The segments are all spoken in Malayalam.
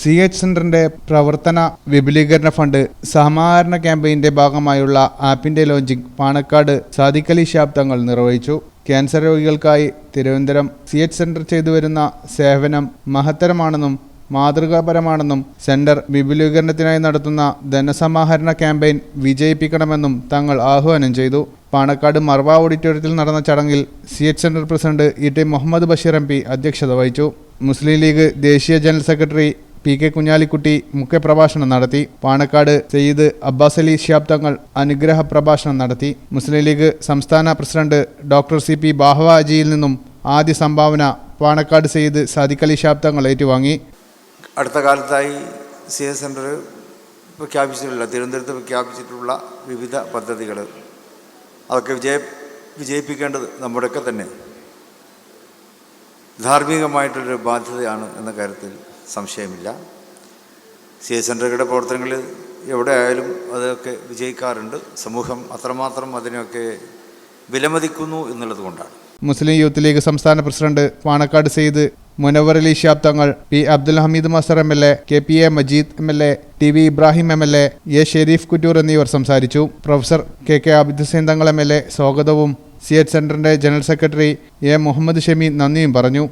സി എച്ച് സെന്ററിന്റെ പ്രവർത്തന വിപുലീകരണ ഫണ്ട് സമാഹരണ ക്യാമ്പയിന്റെ ഭാഗമായുള്ള ആപ്പിന്റെ ലോഞ്ചിംഗ് പാണക്കാട് സാദിഖലി ഷാബ് തങ്ങൾ നിർവഹിച്ചു. ക്യാൻസർ രോഗികൾക്കായി തിരുവനന്തപുരം സി എച്ച് സെന്റർ ചെയ്തു വരുന്ന സേവനം മഹത്തരമാണെന്നും മാതൃകാപരമാണെന്നും സെന്റർ വിപുലീകരണത്തിനായി നടത്തുന്ന ധനസമാഹരണ ക്യാമ്പയിൻ വിജയിപ്പിക്കണമെന്നും തങ്ങൾ ആഹ്വാനം ചെയ്തു. പാണക്കാട് മർവ ഓഡിറ്റോറിയത്തിൽ നടന്ന ചടങ്ങിൽ C H centre president E T Muhammad Basheer M P അധ്യക്ഷത വഹിച്ചു. മുസ്ലിം ലീഗ് ദേശീയ general secretary P K Kunhalikutty മുഖ്യപ്രഭാഷണം നടത്തി പാണക്കാട് സെയ്ദ് അബ്ബാസ് അലി ഷിയാബ് തങ്ങൾ അനുഗ്രഹ പ്രഭാഷണം നടത്തി. മുസ്ലിം ലീഗ് സംസ്ഥാന president doctor C P Bava അജിയിൽ നിന്നും ആദ്യ സംഭാവന പാണക്കാട് സെയ്ദ് സാദിഖ് അലി ഷിയാബ് തങ്ങൾ ഏറ്റുവാങ്ങി. അടുത്ത കാലത്തായി സി എസ് സെന്റർ പ്രഖ്യാപിച്ചിട്ടുള്ള തിരുവനന്തപുരത്ത് പ്രഖ്യാപിച്ചിട്ടുള്ള വിവിധ പദ്ധതികൾ. അതൊക്കെ വിജയ വിജയിപ്പിക്കേണ്ടത് നമ്മുടെയൊക്കെ തന്നെ. ധാർമ്മികമായിട്ടുള്ളൊരു ബാധ്യതയാണ് എന്ന കാര്യത്തിൽ സംശയമില്ല. സി എസ് സെന്ററുകളുടെ പ്രവർത്തനങ്ങൾ എവിടെ ആയാലും അതൊക്കെ വിജയിക്കാറുണ്ട്. സമൂഹം അത്രമാത്രം അതിനൊക്കെ വിലമതിക്കുന്നു എന്നുള്ളത് കൊണ്ടാണ്. മുസ്ലിം യൂത്ത് ലീഗ് സംസ്ഥാന president Panakkad Sayyid Munavvar Ali Shihab Thangal P Abdul Hameed master M L A K P A Majeed M L A T V Ibrahim M L A A Shareef Kuttoor എന്നിവർ സംസാരിച്ചു. Professor K K Abdul Hussain Thangal M L A സ്വാഗതവും സി എച്ച് സെന്ററിന്റെ general secretary A Muhammad Shami നന്ദിയും പറഞ്ഞു.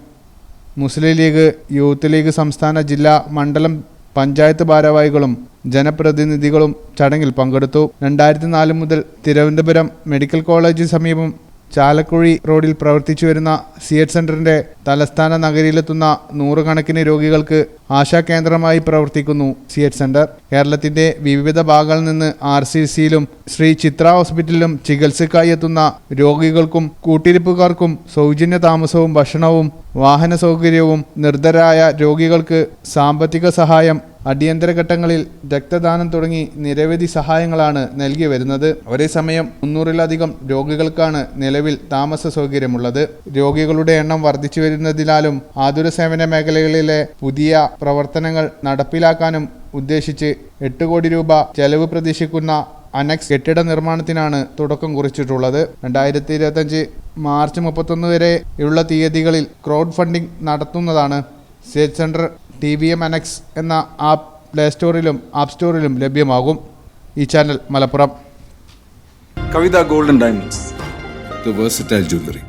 മുസ്ലിം ലീഗ് യൂത്ത് ലീഗ് സംസ്ഥാന ജില്ലാ മണ്ഡലം പഞ്ചായത്ത് ഭാരവാഹികളും ജനപ്രതിനിധികളും ചടങ്ങിൽ പങ്കെടുത്തു. രണ്ടായിരത്തി നാല് മുതൽ തിരുവനന്തപുരം മെഡിക്കൽ കോളേജിന് സമീപം ചാലക്കുഴി റോഡിൽ പ്രവർത്തിച്ചു വരുന്ന സി എച്ച് സെന്ററിന്റെ തലസ്ഥാന നഗരിയിലെത്തുന്ന നൂറുകണക്കിന് രോഗികൾക്ക് ആശാ കേന്ദ്രമായി പ്രവർത്തിക്കുന്നു സി എച്ച് സെന്റർ. കേരളത്തിന്റെ വിവിധ ഭാഗങ്ങളിൽ നിന്ന് ആർ സി സിയിലും ശ്രീ ചിത്ര ഹോസ്പിറ്റലിലും ചികിത്സക്കായി എത്തുന്ന രോഗികൾക്കും കൂട്ടിരിപ്പുകാർക്കും സൗജന്യ താമസവും ഭക്ഷണവും വാഹന സൗകര്യവും നിർദ്ധരായ രോഗികൾക്ക് സാമ്പത്തിക സഹായം അടിയന്തര ഘട്ടങ്ങളിൽ രക്തദാനം തുടങ്ങി നിരവധി സഹായങ്ങളാണ് നൽകി വരുന്നത്. ഒരേ സമയം മുന്നൂറിലധികം രോഗികൾക്കാണ് നിലവിൽ താമസ സൗകര്യമുള്ളത്. രോഗികളുടെ എണ്ണം വർദ്ധിച്ചു വരുന്നതിനാലും ആതുര സേവന മേഖലകളിലെ പുതിയ പ്രവർത്തനങ്ങൾ നടപ്പിലാക്കാനും ഉദ്ദേശിച്ച് എട്ട് കോടി രൂപ ചെലവ് പ്രതീക്ഷിക്കുന്ന അനക്സ് കെട്ടിട നിർമ്മാണത്തിനാണ് തുടക്കം കുറിച്ചിട്ടുള്ളത്. രണ്ടായിരത്തി ഇരുപത്തഞ്ച് മാർച്ച് മുപ്പത്തൊന്ന് വരെ ഉള്ള തീയതികളിൽ ക്രൗഡ് ഫണ്ടിംഗ് നടത്തുന്നതാണ്. State centre T V M annex എന്ന ആപ്പ് പ്ലേ സ്റ്റോറിലും ആപ്പ് സ്റ്റോറിലും ലഭ്യമാകും ഈ channel Malappuram Kavitha golden diamonds jewellery.